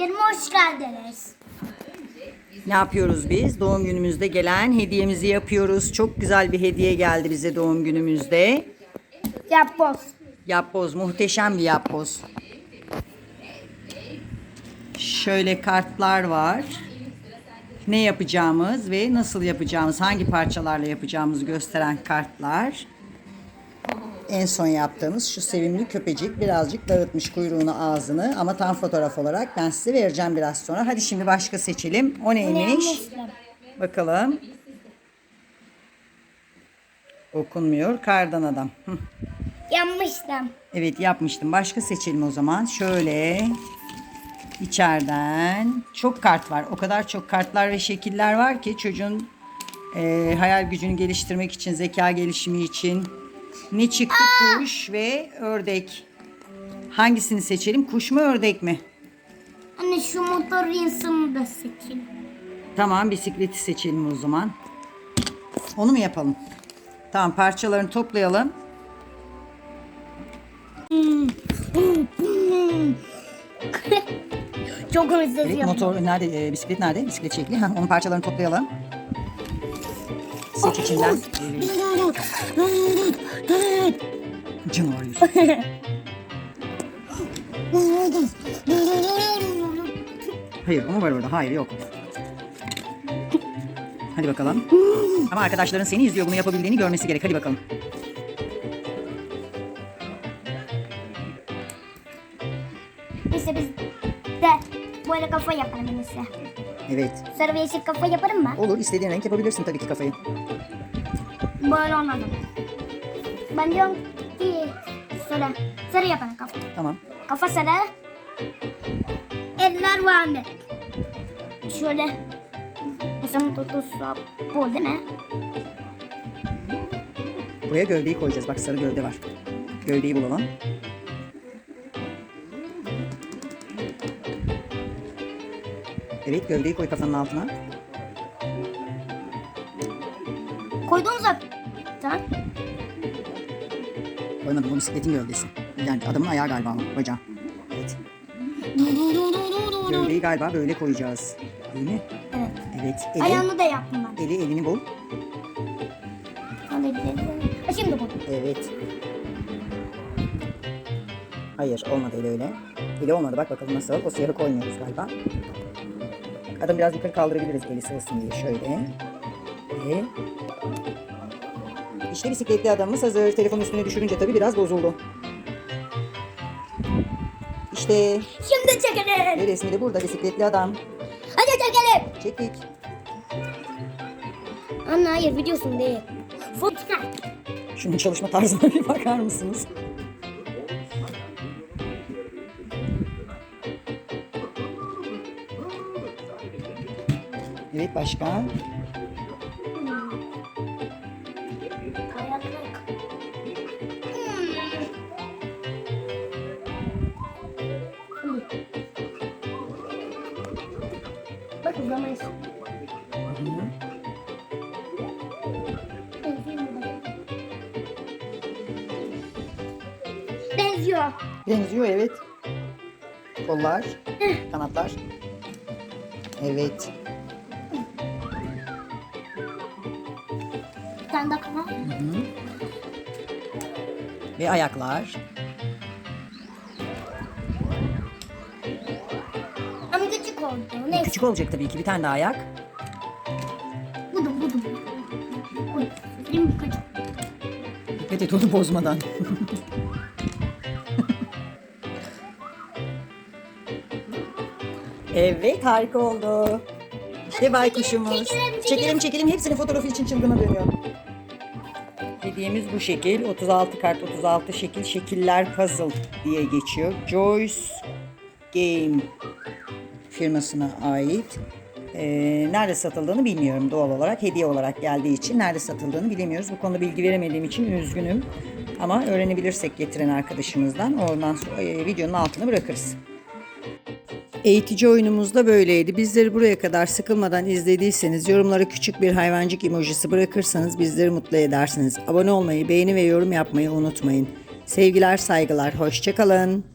Yerime hoş geldiniz. Ne yapıyoruz biz? Doğum günümüzde gelen hediyemizi yapıyoruz. Çok güzel bir hediye geldi bize doğum günümüzde. Yapboz. Yapboz, muhteşem bir yapboz. Şöyle kartlar var. Ne yapacağımız ve nasıl yapacağımız, hangi parçalarla yapacağımızı gösteren kartlar. En son yaptığımız şu sevimli köpecik birazcık dağıtmış kuyruğunu ağzını ama tam fotoğraf olarak ben size vereceğim biraz sonra. Hadi şimdi başka seçelim. O neymiş? Bakalım. Okunmuyor. Kardan adam. Hı. Yanmıştım. Evet yapmıştım. Başka seçelim o zaman. Şöyle içeriden çok kart var. O kadar çok kartlar ve şekiller var ki çocuğun e, hayal gücünü geliştirmek için, zeka gelişimi için. Ne çıktı? Kuş ve ördek. Hangisini seçelim? Kuş mu ördek mi? Anne şu motor insanı da seçin. Tamam bisikleti seçelim o zaman. Onu mu yapalım? Tamam parçalarını toplayalım. Çok hızlı Evet, motor nerede? e, bisiklet nerede? Bisiklet şekli. Ha, onun parçalarını toplayalım. Seç içinden. Canavar yüzü. Hayır, o mu var orada? Hayır, yok. Hadi bakalım. Ama arkadaşların seni izliyor. Bunu yapabildiğini görmesi gerek. Hadi bakalım. Neyse biz de böyle kafa yapalım en iyisi. Evet. Sarı ve yeşil kafa yaparım mı? Olur. istediğin renk yapabilirsin tabii ki kafayı. Böyle olmadı. Ben diyorum ki sarı. Sarı yapalım kafa. Tamam. Kafa sarı. Eller var mı? Şöyle. Mesela tutursa bu değil mi? Buraya gövdeyi koyacağız. Bak sarı gövde var. Gövdeyi bulalım. Evet gövdeyi koy kafanın altına. Koydun zaten. Koymadım o bisikletin gövdesi. Yani adamın ayağı galiba ama bacağı. Evet. Gövdeyi galiba böyle koyacağız. Değil mi? Evet. Evet. Eli, Ayağını da yaptım ben. eli elini bul. Gidelim. Ha, Şimdi bu. Evet. Hayır olmadı eli öyle. Eli olmadı bak bakalım nasıl. O siyahı koymuyoruz galiba. Adam biraz yukarı kaldırabiliriz eli sığsın diye şöyle. Ve... İşte bisikletli adamımız hazır. Telefonun üstüne düşürünce tabii biraz bozuldu. İşte Şimdi çekelim. ve resmi de burada bisikletli adam. Hadi çekelim. Çektik. Anne hayır biliyorsun değil. Fotka. Şunun çalışma tarzına bir bakar mısınız? Evet başka. Bak uzamayız. Benziyor. Benziyor evet. Kollar, kanatlar. Evet. Bir tane daha kanal. Ve ayaklar. Oldu. Neyse. Küçük olacak tabii ki bir tane daha ayak. Budum budum. Uy. Benim küçük. Dikkat et onu bozmadan. evet harika oldu. İşte baykuşumuz. çekelim, Çekelim çekelim hepsini fotoğrafı için çılgına dönüyor. Hediyemiz bu şekil. 36 kart 36 şekil şekiller puzzle diye geçiyor. Joyce Game firmasına ait. Ee, nerede satıldığını bilmiyorum doğal olarak. Hediye olarak geldiği için nerede satıldığını bilemiyoruz. Bu konuda bilgi veremediğim için üzgünüm. Ama öğrenebilirsek getiren arkadaşımızdan oradan sonra e, videonun altına bırakırız. Eğitici oyunumuz da böyleydi. Bizleri buraya kadar sıkılmadan izlediyseniz yorumlara küçük bir hayvancık emojisi bırakırsanız bizleri mutlu edersiniz. Abone olmayı, beğeni ve yorum yapmayı unutmayın. Sevgiler, saygılar, hoşçakalın.